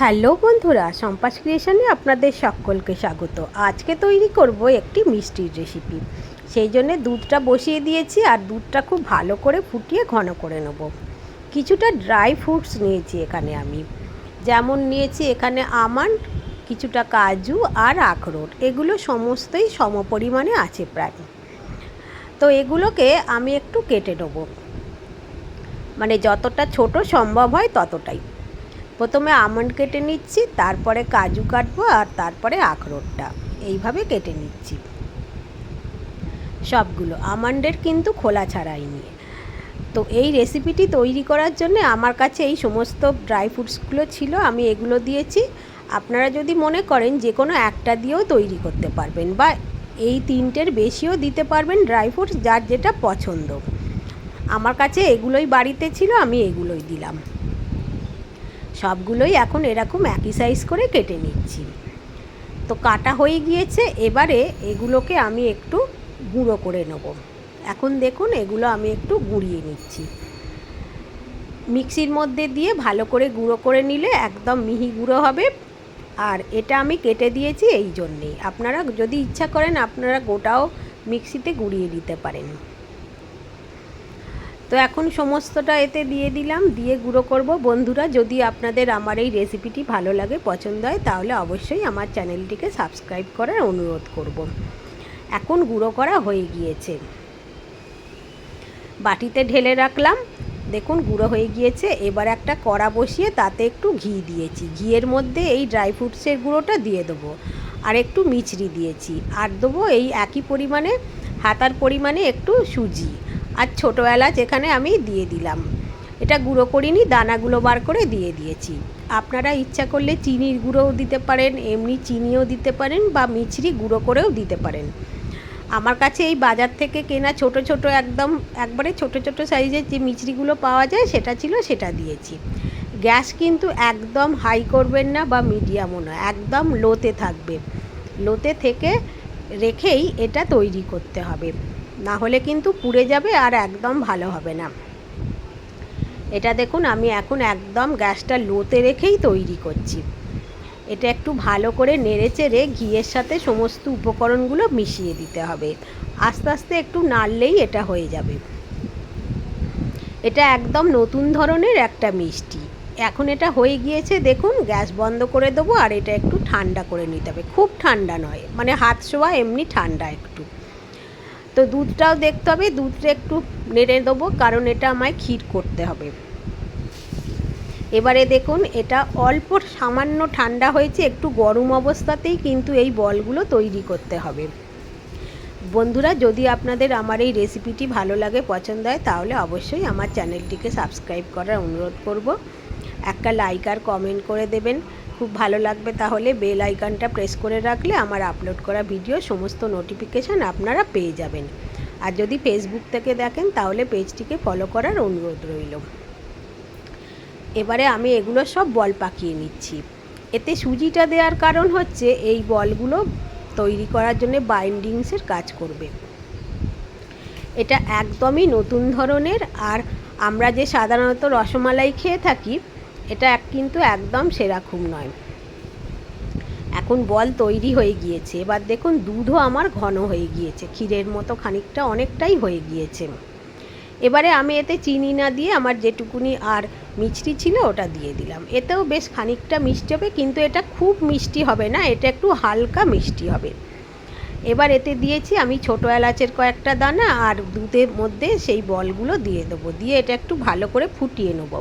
Hello বন্ধুরা, সম্পাস ক্রিয়েশনে আপনাদের সকলকে স্বাগত। আজকে তৈরি করব একটি মিষ্টির রেসিপি সেই জন্য দুধটা বসিয়ে দিয়েছি আর দুধটা খুব ভালো করে ফুটিয়ে ঘন করে নেব। কিছুটা ড্রাই ফ্রুটস নিয়েছি এখানে আমি। যেমন নিয়েছি এখানে আমন্ড, কিছুটা কাজু আর আখরোট। এগুলো সমস্তই সমপরিমাণে আছে প্রায়। তো এগুলোকে আমি একটু কেটে নেব। মানে যতটা ছোট সম্ভব হয় ততটাই। প্রথমে আমন্ড কেটে নিচ্ছি, তারপরে কাজু কাটবো আর তারপরে আখরোটটা। এইভাবে কেটে নিচ্ছি। সবগুলো। আমন্ডের কিন্তু খোলা ছাড়াই নিয়ে। তো এই রেসিপিটি তৈরি করার জন্য আমার কাছে এই সমস্ত ড্রাই ফ্রুটসগুলো ছিল, আমি এগুলো দিয়েছি। আপনারা যদি মনে করেন যে কোনো একটা দিয়েও তৈরি করতে পারবেন বা এই তিনটের বেশিও দিতে পারবেন ড্রাই ফ্রুটস যার যেটা পছন্দ। আমার কাছে এগুলোই বাড়িতে ছিল, আমি এগুলোই দিলাম। সবগুলোই এখন এরকম একই সাইজ করে কেটে নিচ্ছি। তো কাটা হয়ে গিয়েছে, এবারে এগুলোকে আমি একটু গুঁড়ো করে নেব। এখন দেখুন, এগুলো আমি একটু গুঁড়িয়ে নিচ্ছি। মিক্সির মধ্যে দিয়ে ভালো করে গুঁড়ো করে নিলে একদম মিহি গুঁড়ো হবে। আর এটা আমি কেটে দিয়েছি এই জন্যেই। আপনারা যদি ইচ্ছা করেন, আপনারা গোটাও মিক্সিতে গুঁড়িয়ে দিতে পারেন। তো এখন সমস্তটা এতে দিয়ে দিলাম, দিয়ে গুঁড়ো করব। বন্ধুরা, যদি আপনাদের আমার এই রেসিপিটি ভালো লাগে, পছন্দ হয়, তাহলে অবশ্যই আমার চ্যানেলটিকে সাবস্ক্রাইব করার অনুরোধ করব। এখন গুঁড়ো করা হয়ে গিয়েছে। বাটিতে ঢেলে রাখলাম। দেখুন, গুঁড়ো হয়ে গিয়েছে। এবার একটা কড়া বসিয়ে তাতে একটু ঘি দিয়েছি। ঘিয়ের মধ্যে এই ড্রাই ফ্রুটসের গুঁড়োটা দিয়ে দেবো। আর একটু মিচড়ি দিয়েছি। আর দেবো এই একই পরিমাণে, হাতার পরিমাণে একটু সুজি। আর ছোটো এলাচ এখানে আমি দিয়ে দিলাম। এটা গুঁড়ো করিনি, দানাগুলো বার করে দিয়ে দিয়েছি। আপনারা ইচ্ছা করলে চিনির গুঁড়োও দিতে পারেন, এমনি চিনিও দিতে পারেন বা মিছরি গুঁড়ো করেও দিতে পারেন। আমার কাছে এই বাজার থেকে কেনা ছোট ছোট একদম, একবারে ছোট ছোট সাইজের যে মিছরিগুলো পাওয়া যায়, সেটা ছিল সেটা দিয়েছি। গ্যাস কিন্তু একদম হাই করবেন না বা মিডিয়ামও না, একদম লোতে থাকবে। লোতে থেকে রেখেই এটা তৈরি করতে হবে। না হলে কিন্তু পুড়ে যাবে আর একদম ভালো হবে না। এটা দেখুন, আমি এখন একদম গ্যাসটা লোতে রেখেই তৈরি করছি। এটা একটু ভালো করে নেড়ে চেড়ে ঘিয়ের সাথে সমস্ত উপকরণগুলো মিশিয়ে দিতে হবে। আস্তে আস্তে একটু নাড়লেই এটা হয়ে যাবে। এটা একদম নতুন ধরনের একটা মিষ্টি। এখন এটা হয়ে গিয়েছে, দেখুন, গ্যাস বন্ধ করে দেবো আর এটা একটু ঠান্ডা করে নিতে হবে। খুব ঠান্ডা নয় মানে হাত শোয়া এমনি ঠান্ডা একটু। তো দুধটাও দেখতে হবে, দুধটা একটু নেড়ে দেবো, কারণ এটা আমায় ক্ষীর করতে হবে। এবারে দেখুন, এটা অল্প সামান্য ঠান্ডা হয়েছে, একটু গরম অবস্থাতেই কিন্তু এই বলগুলো তৈরি করতে হবে। বন্ধুরা, যদি আপনাদের আমার এই রেসিপিটি ভালো লাগে, পছন্দ হয়, তাহলে অবশ্যই আমার চ্যানেলটিকে সাবস্ক্রাইব করার অনুরোধ করব। একটা লাইক আর কমেন্ট করে দেবেন। খুব ভালো লাগবে, তাহলে বেল আইকনটা প্রেস করে রাখলে আমার আপলোড করা ভিডিও সমস্ত নোটিফিকেশান আপনারা পেয়ে যাবেন। আর যদি ফেসবুক থেকে দেখেন, তাহলে পেজটিকে ফলো করার অনুরোধ রইল। এবারে আমি এগুলো সব বল পাকিয়ে নিচ্ছি। এতে সুজিটা দেওয়ার কারণ হচ্ছে, এই বলগুলো তৈরি করার জন্য বাইন্ডিংসের কাজ করবে। এটা একদমই নতুন ধরনের, আর আমরা যে সাধারণত রসমালাই খেয়ে থাকি এটা কিন্তু একদম সেরকম নয়। এখন বল তৈরি হয়ে গিয়েছে। এবার দেখুন, দুধও আমার ঘন হয়ে গিয়েছে। ক্ষীরের মতো খানিকটা অনেকটাই হয়ে গিয়েছে। এবারে আমি এতে চিনি না দিয়ে আমার যেটুকুনি আর মিষ্টি ছিল ওটা দিয়ে দিলাম। এতেও বেশ খানিকটা মিষ্টি হবে, কিন্তু এটা খুব মিষ্টি হবে না, এটা একটু হালকা মিষ্টি হবে। এবার এতে দিয়েছি আমি ছোটো এলাচের কয়েকটা দানা আর দুধের মধ্যে সেই বলগুলো দিয়ে দেবো। দিয়ে এটা একটু ভালো করে ফুটিয়ে নেব।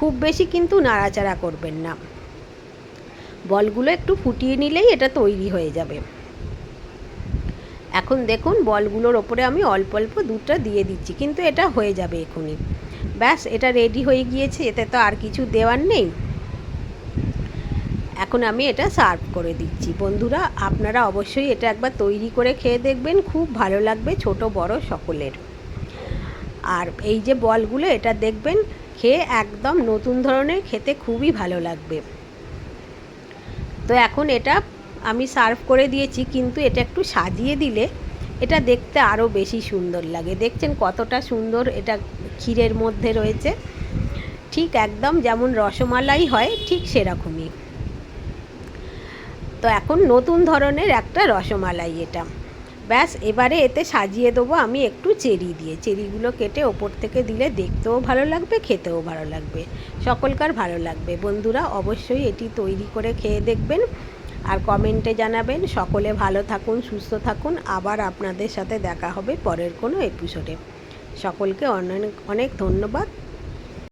খুব বেশি কিন্তু নাড়াচাড়া করবেন না। বলগুলো একটু ফুটিয়ে নিলেই এটা তৈরি হয়ে যাবে। এখন দেখুন, বলগুলোর ওপরে আমি অল্প অল্প দুধটা দিয়ে দিচ্ছি, কিন্তু এটা হয়ে যাবে এখনই। ব্যাস, এটা রেডি হয়ে গিয়েছে, এতে তো আর কিছু দেওয়ার নেই। এখন আমি এটা সার্ভ করে দিচ্ছি। বন্ধুরা, আপনারা অবশ্যই এটা একবার তৈরি করে খেয়ে দেখবেন, খুব ভালো লাগবে ছোট বড় সকলের। আর এই যে বলগুলো, এটা দেখবেন খেয়ে একদম নতুন ধরনের খেতে খুবই ভালো লাগবে। তো এখন এটা আমি সার্ভ করে দিয়েছি, কিন্তু এটা একটু সাজিয়ে দিলে এটা দেখতে আরও বেশি সুন্দর লাগে। দেখছেন কতটা সুন্দর এটা ক্ষীরের মধ্যে রয়েছে। ঠিক একদম যেমন রসমালাই হয়, ঠিক সেরকমই। তো এখন নতুন ধরনের একটা রসমালাই এটা। ব্যাস, এবারে এতে সাজিয়ে দেবো আমি একটু চেরি দিয়ে। চেরিগুলো কেটে ওপর থেকে দিলে দেখতেও ভালো লাগবে, খেতেও ভালো লাগবে। সকলকার ভালো লাগবে। বন্ধুরা, অবশ্যই এটি তৈরি করে খেয়ে দেখবেন আর কমেন্টে জানাবেন। সকলে ভালো থাকুন, সুস্থ থাকুন। আবার আপনাদের সাথে দেখা হবে পরের কোনো এপিসোডে। সকলকে অনেক অনেক ধন্যবাদ।